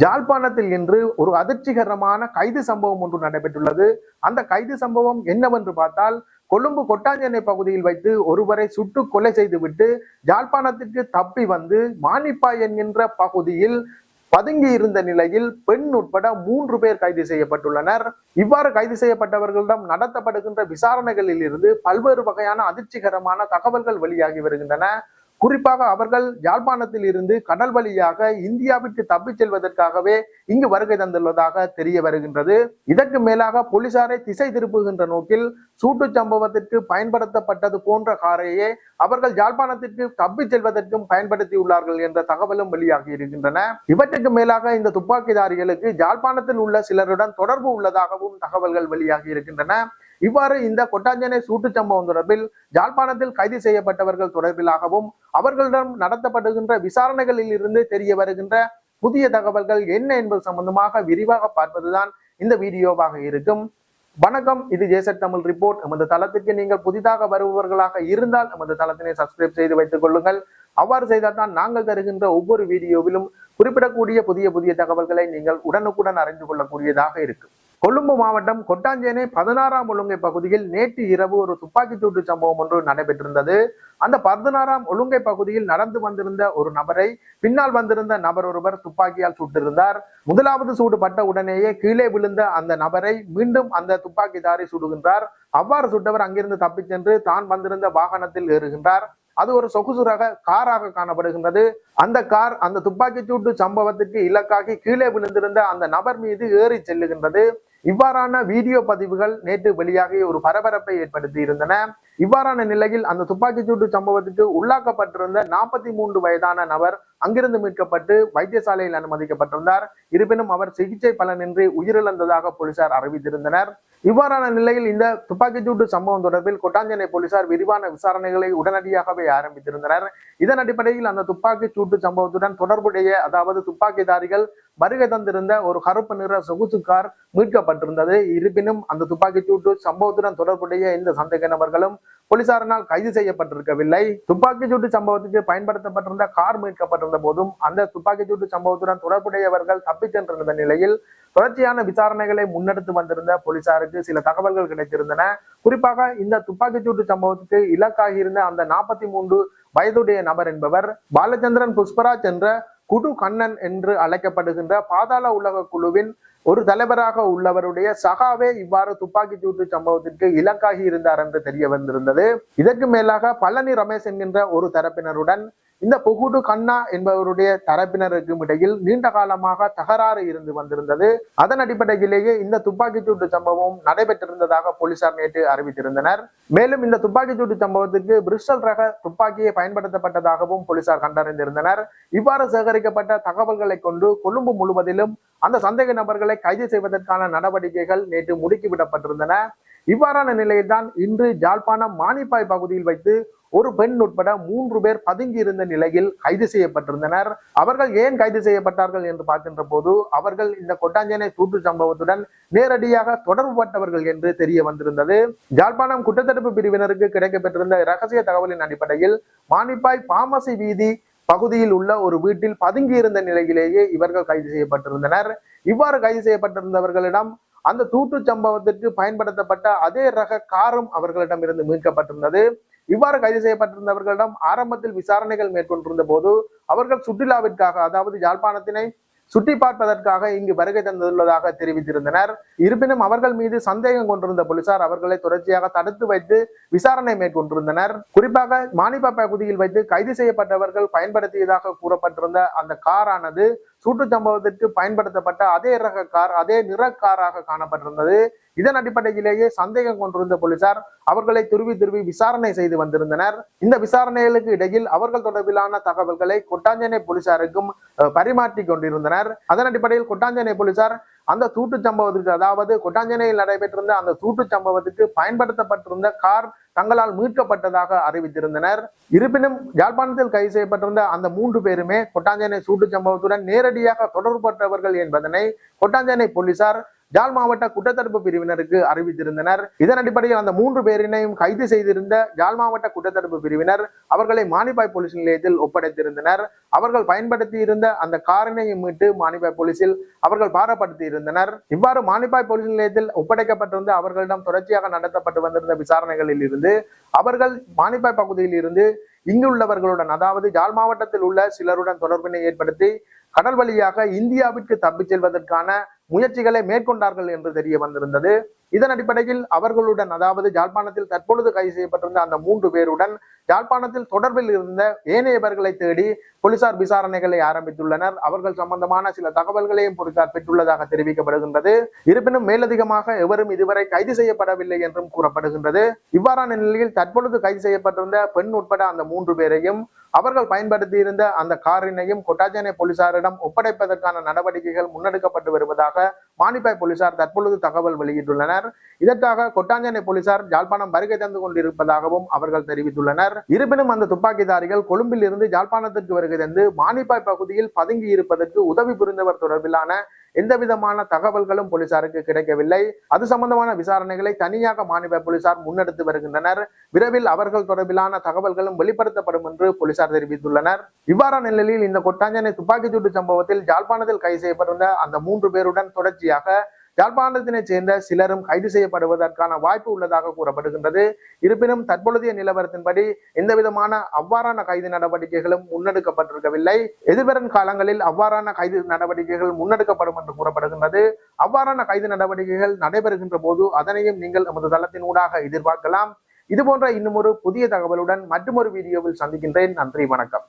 ஜாழ்ப்பாணத்தில் இன்று ஒரு அதிர்ச்சிகரமான கைது சம்பவம் ஒன்று நடைபெற்றுள்ளது. அந்த கைது சம்பவம் என்னவென்று பார்த்தால் கொழும்பு கொட்டாஞ்சென்னை பகுதியில் வைத்து ஒருவரை சுட்டு கொலை செய்துவிட்டு ஜாழ்ப்பாணத்திற்கு தப்பி வந்து மானிப்பாய் என்கின்ற பகுதியில் பதுங்கி இருந்த நிலையில் பெண் உட்பட மூன்று பேர் கைது செய்யப்பட்டுள்ளனர். இவ்வாறு கைது செய்யப்பட்டவர்களிடம் நடத்தப்படுகின்ற விசாரணைகளில் இருந்து பல்வேறு வகையான அதிர்ச்சிகரமான தகவல்கள் வெளியாகி வருகின்றன. குறிப்பாக அவர்கள் யாழ்ப்பாணத்தில் இருந்து கடல் வழியாக இந்தியாவிற்கு தப்பிச் செல்வதற்காகவே இங்கு வருகை தந்துள்ளதாக தெரிய வருகின்றது. இதற்கு மேலாக போலீசாரை திசை திருப்புகின்ற நோக்கில் சூட்டு சம்பவத்திற்கு பயன்படுத்தப்பட்டது போன்ற காரையே அவர்கள் யாழ்ப்பாணத்திற்கு தப்பிச் செல்வதற்கும் பயன்படுத்தியுள்ளார்கள் என்ற தகவலும் வெளியாகி இருக்கின்றன. இவற்றுக்கு மேலாக இந்த துப்பாக்கிதாரிகளுக்கு யாழ்ப்பாணத்தில் உள்ள சிலருடன் தொடர்பு உள்ளதாகவும் தகவல்கள் வெளியாகி இருக்கின்றன. இவ்வாறு இந்த கொட்டாஞ்சனை சூட்டு சம்பவம் தொடர்பில் ஜாழ்ப்பாணத்தில் கைது செய்யப்பட்டவர்கள் தொடர்பிலாகவும் அவர்களிடம் நடத்தப்படுகின்ற விசாரணைகளில் இருந்து தெரிய வருகின்ற புதிய தகவல்கள் என்ன என்பது சம்பந்தமாக விரிவாக பார்ப்பதுதான் இந்த வீடியோவாக இருக்கும். வணக்கம் இது ஜேசட் தமிழ் ரிப்போர்ட். எமது தளத்திற்கு நீங்கள் புதிதாக வருபவர்களாக இருந்தால் எமது தளத்தினை சப்ஸ்கிரைப் செய்து வைத்துக் கொள்ளுங்கள். அவ்வாறு செய்தால் தான் நாங்கள் தருகின்ற ஒவ்வொரு வீடியோவிலும் குறிப்பிடக்கூடிய புதிய புதிய தகவல்களை நீங்கள் உடனுக்குடன் அறிந்து கொள்ளக்கூடியதாக இருக்கும். கொழும்பு மாவட்டம் கொட்டாஞ்சேனை பதினாறாம் ஒழுங்கை பகுதியில் நேற்று இரவு ஒரு துப்பாக்கிச்சூட்டு சம்பவம் ஒன்று நடைபெற்றிருந்தது. அந்த பதினாறாம் ஒழுங்கை பகுதியில் நடந்து வந்திருந்த ஒரு நபரை பின்னால் வந்திருந்த நபர் ஒருவர் துப்பாக்கியால் சுட்டிருந்தார். முதலாவது சூடு பட்ட உடனேயே கீழே விழுந்த அந்த நபரை மீண்டும் அந்த துப்பாக்கிதாரி சுடுகின்றார். அவ்வாறு சுட்டவர் அங்கிருந்து தப்பிச் சென்று தான் வந்திருந்த வாகனத்தில் ஏறுகின்றார். அது ஒரு சொகுசு ரக காராக காணப்படுகின்றது. அந்த கார் அந்த துப்பாக்கிச்சூட்டு சம்பவத்திற்கு இலக்காகி கீழே விழுந்திருந்த அந்த நபர் மீது ஏறி செல்லுகின்றது. இவ்வாறான வீடியோ பதிவுகள் நேற்று வெளியாகி ஒரு பரபரப்பை ஏற்படுத்தி இருந்தன. இவ்வாறான நிலையில் அந்த துப்பாக்கிச் சூட்டு சம்பவத்துக்கு உள்ளாக்கப்பட்டிருந்த நாற்பத்தி மூன்று வயதான நபர் அங்கிருந்து மீட்கப்பட்டு வைத்தியசாலையில் அனுமதிக்கப்பட்டிருந்தார். இருப்பினும் அவர் சிகிச்சை பலனின்றி உயிரிழந்ததாக போலீசார் அறிவித்திருந்தனர். இவ்வாறான நிலையில் இந்த துப்பாக்கிச்சூட்டு சம்பவம் தொடர்பில் கொட்டாஞ்சனை போலீசார் விரிவான விசாரணைகளை உடனடியாகவே ஆரம்பித்திருந்தனர். இதன் அடிப்படையில் அந்த துப்பாக்கிச் சூட்டு சம்பவத்துடன் தொடர்புடைய அதாவது துப்பாக்கிதாரிகள் வருகை தந்திருந்த ஒரு கருப்பு நிற சொகுசு கார் மீட்கப்பட்டிருந்தது. இருப்பினும் அந்த துப்பாக்கிச்சூட்டு சம்பவத்துடன் தொடர்புடைய இந்த சந்தேக நபர்களும் போலீசாரினால் கைது செய்யப்பட்டிருக்கவில்லை. துப்பாக்கி சூட்டு சம்பவத்துக்கு பயன்படுத்தப்பட்டிருந்த கார் மீட்கப்பட்டிருந்த நடந்த போதும் அந்த துப்பாக்கிச்சூட்டு சம்பவத்துடன் தொடர்புடையவர்கள் தப்பிச் சென்றிருந்த நிலையில் தொடர்ச்சியான விசாரணைகளை முன்னெடுத்து வந்திருந்த போலீசாருக்கு சில தகவல்கள் கிடைத்திருந்தன. குறிப்பாக இந்த துப்பாக்கிச்சூட்டு சம்பவத்துக்கு இலக்காகியிருந்த அந்த நாற்பத்தி மூன்று வயதுடைய நபர் என்பவர் பாலச்சந்திரன் புஷ்பராஜ் என்ற குடு கண்ணன் என்று அழைக்கப்படுகின்ற பாதாள உலக குழுவின் ஒரு தலைவராக உள்ளவருடைய சகாவே இவ்வாறு துப்பாக்கிச் சூட்டு சம்பவத்திற்கு இலக்காகி இருந்தார் என்று தெரிய வந்திருந்தது. இதற்கு மேலாக பழனி ரமேஷ் என்கின்ற ஒரு தரப்பினருடன் இந்த புகுடு கண்ணா என்பவருடைய தரப்பினருக்கும் இடையில் நீண்ட காலமாக தகராறு இருந்து வந்திருந்தது. அதன் அடிப்படையிலேயே இந்த துப்பாக்கிச்சூட்டு சம்பவம் நடைபெற்றிருந்ததாக போலீசார் நேற்று அறிவித்திருந்தனர். மேலும் இந்த துப்பாக்கிச் சூட்டு சம்பவத்திற்கு பிரிஸ்டல் ரக துப்பாக்கியை பயன்படுத்தப்பட்டதாகவும் போலீசார் கண்டறிந்திருந்தனர். இவ்வாறு சேகரிக்கப்பட்ட தகவல்களை கொண்டு கொழும்பு முழுவதிலும் அந்த சந்தேக நபர்களை கைது செய்வதற்கான நடவடிக்கைகள் நேற்று முடுக்கிவிடப்பட்டிருந்தன. இவ்வாறான நிலையில்தான் இன்று ஜாழ்ப்பாணம் மானிப்பாய் பகுதியில் வைத்து ஒரு பெண் உட்பட மூன்று பேர் பதுங்கி இருந்த நிலையில் கைது செய்யப்பட்டிருந்தனர். அவர்கள் ஏன் கைது செய்யப்பட்டார்கள் என்று பார்க்கின்ற போது அவர்கள் இந்த கொட்டாஞ்சேனை தூட்டு சம்பவத்துடன் நேரடியாக தொடர்புபட்டவர்கள் என்று தெரிய வந்திருந்தது. ஜாழ்ப்பாணம் குற்றத்தடுப்பு பிரிவினருக்கு கிடைக்கப்பெற்றிருந்த ரகசிய தகவலின் அடிப்படையில் மானிப்பாய் பாமசி வீதி பகுதியில் உள்ள ஒரு வீட்டில் பதுங்கி இருந்த நிலையிலேயே இவர்கள் கைது செய்யப்பட்டிருந்தனர். இவ்வாறு கைது செய்யப்பட்டிருந்தவர்களிடம் அந்த தூட்டு சம்பவத்திற்கு பயன்படுத்தப்பட்ட அதே ரக காரும் அவர்களிடம் இருந்து மீட்கப்பட்டிருந்தது. இவ்வாறு கைது செய்யப்பட்டிருந்தவர்களிடம் ஆரம்பத்தில் விசாரணைகள் மேற்கொண்டிருந்த போது அவர்கள் சுற்றுலாவிற்காக அதாவது யாழ்ப்பாணத்தினை சுட்டி பார்ப்பதற்காக இங்கு வருகை தந்துள்ளதாக தெரிவித்திருந்தனர். இருப்பினும் அவர்கள் மீது சந்தேகம் கொண்டிருந்த போலீசார் அவர்களை தொடர்ச்சியாக தடுத்து வைத்து விசாரணை மேற்கொண்டிருந்தனர். குறிப்பாக மானிப்பா பகுதியில் வைத்து கைது செய்யப்பட்டவர்கள் பயன்படுத்தியதாக கூறப்பட்டிருந்த அந்த காரானது சூட்டு சம்பவத்திற்கு பயன்படுத்தப்பட்ட அதே ரக கார் அதே நிற காராக காணப்பட்டிருந்தது. இதன் அடிப்படையிலேயே சந்தேகம் கொண்டிருந்த போலீசார் அவர்களை துருவி துருவி விசாரணை செய்து வந்திருந்தனர். இந்த விசாரணைகளுக்கு இடையில் அவர்கள் தொடர்பிலான தகவல்களை கொட்டாஞ்சனை போலீசாருக்கும் பரிமாற்றி கொண்டிருந்தனர். அதன் அடிப்படையில் கொட்டாஞ்சனை போலீசார் அந்த சூட்டு சம்பவத்திற்கு அதாவது கொட்டாஞ்சனையில் நடைபெற்றிருந்த அந்த சூட்டு சம்பவத்துக்கு பயன்படுத்தப்பட்டிருந்த கார் தங்களால் மீட்கப்பட்டதாக அறிவித்திருந்தனர். இருப்பினும் யாழ்ப்பாணத்தில் கைது செய்யப்பட்டிருந்த அந்த மூன்று பேருமே கொட்டாஞ்சனை சூட்டு சம்பவத்துடன் நேரடியாக தொடர்புபட்டவர்கள் என்பதனை கொட்டாஞ்சனை போலீசார் ஜாழ் மாவட்ட குற்றத்தடுப்பு பிரிவினருக்கு அறிவித்திருந்தனர். இதன் அடிப்படையில் அந்த மூன்று பேரினையும் கைது செய்திருந்த ஜாழ் மாவட்ட குற்றத்தடுப்பு பிரிவினர் அவர்களை மானிப்பாய் போலீஸ் நிலையத்தில் ஒப்படைத்திருந்தனர். அவர்கள் பயன்படுத்தி இருந்த அந்த காரினையும் மீட்டு மானிப்பாய் போலீசில் அவர்கள் பாரப்படுத்தி இருந்தனர் இவ்வாறு மானிப்பாய் போலீஸ் நிலையத்தில் ஒப்படைக்கப்பட்டிருந்த அவர்களிடம் தொடர்ச்சியாக நடத்தப்பட்டு வந்திருந்த விசாரணைகளில் இருந்து அவர்கள் மானிப்பாய் பகுதியில் இருந்து இங்குள்ளவர்களுடன் அதாவது ஜாழ் மாவட்டத்தில் உள்ள சிலருடன் தொடர்பினை ஏற்படுத்தி கடல் வழியாக இந்தியாவிற்கு தப்பிச் செல்வதற்கான முயற்சிகளை மேற்கொண்டார்கள் என்று தெரிய வந்திருந்தது. இதன் அடிப்படையில் அவர்களுடன் அதாவது ஜாழ்ப்பாணத்தில் தற்பொழுது கைது செய்யப்பட்டிருந்த அந்த மூன்று பேருடன் ஜாழ்ப்பாணத்தில் தொடர்பில் இருந்த ஏனையவர்களை தேடி போலீசார் விசாரணைகளை ஆரம்பித்துள்ளனர். அவர்கள் சம்பந்தமான சில தகவல்களையும் போலீசார் பெற்றுள்ளதாக தெரிவிக்கப்படுகின்றது. இருப்பினும் மேலதிகமாக எவரும் இதுவரை கைது செய்யப்படவில்லை என்றும் கூறப்படுகின்றது. இவ்வாறான நிலையில் தற்பொழுது கைது செய்யப்பட்டிருந்த பெண் உட்பட அந்த மூன்று பேரையும் அவர்கள் பயன்படுத்தியிருந்த அந்த காரினையும் கொட்டாஜனை போலீசாரிடம் ஒப்படைப்பதற்கான நடவடிக்கைகள் முன்னெடுக்கப்பட்டு வருவதாக மானிப்பாய் போலீசார் தற்பொழுது தகவல் வெளியிட்டுள்ளனர். இதற்காக கொட்டாஞ்சனை போலீசார் ஜாழ்ப்பாணம் வருகை தந்து கொண்டிருப்பதாகவும் அவர்கள் தெரிவித்துள்ளனர். இருப்பினும் அந்த துப்பாக்கிதாரிகள் கொழும்பில் இருந்து ஜாழ்ப்பாணத்திற்கு வருகை தந்து மானிப்பாய் பகுதியில் பதுங்கி இருப்பதற்கு உதவி புரிந்தவர் தொடர்பிலான எந்த விதமான தகவல்களும் போலீசாருக்கு கிடைக்கவில்லை. அது சம்பந்தமான விசாரணைகளை தனியாக மாநில போலீசார் முன்னெடுத்து வருகின்றனர். விரைவில் அவர்கள் தொடர்பிலான தகவல்களும் வெளிப்படுத்தப்படும் என்று போலீசார் தெரிவித்துள்ளனர். இவ்வாறான நிலையில் இந்த கொட்டாஞ்சனை துப்பாக்கிச்சூட்டு சம்பவத்தில் ஜாழ்ப்பாணத்தில் கைது செய்யப்பட்டிருந்த அந்த மூன்று பேருடன் தொடர்ச்சியாக யாழ்ப்பாணத்தினைச் சேர்ந்த சிலரும் கைது செய்யப்படுவதற்கான வாய்ப்பு உள்ளதாக கூறப்படுகின்றது. இருப்பினும் தற்பொழுதைய நிலவரத்தின்படி எந்த விதமான அவ்வாறான கைது நடவடிக்கைகளும் முன்னெடுக்கப்பட்டிருக்கவில்லை. எதிர்வரும் காலங்களில் அவ்வாறான கைது நடவடிக்கைகள் முன்னெடுக்கப்படும் என்று கூறப்படுகின்றது. அவ்வாறான கைது நடவடிக்கைகள் நடைபெறுகின்ற போது அதனையும் நீங்கள் நமது தளத்தின் ஊடாக எதிர்பார்க்கலாம். இது போன்ற இன்னும் ஒரு புதிய தகவலுடன் மற்றொரு வீடியோவில் சந்திக்கின்றேன். நன்றி வணக்கம்.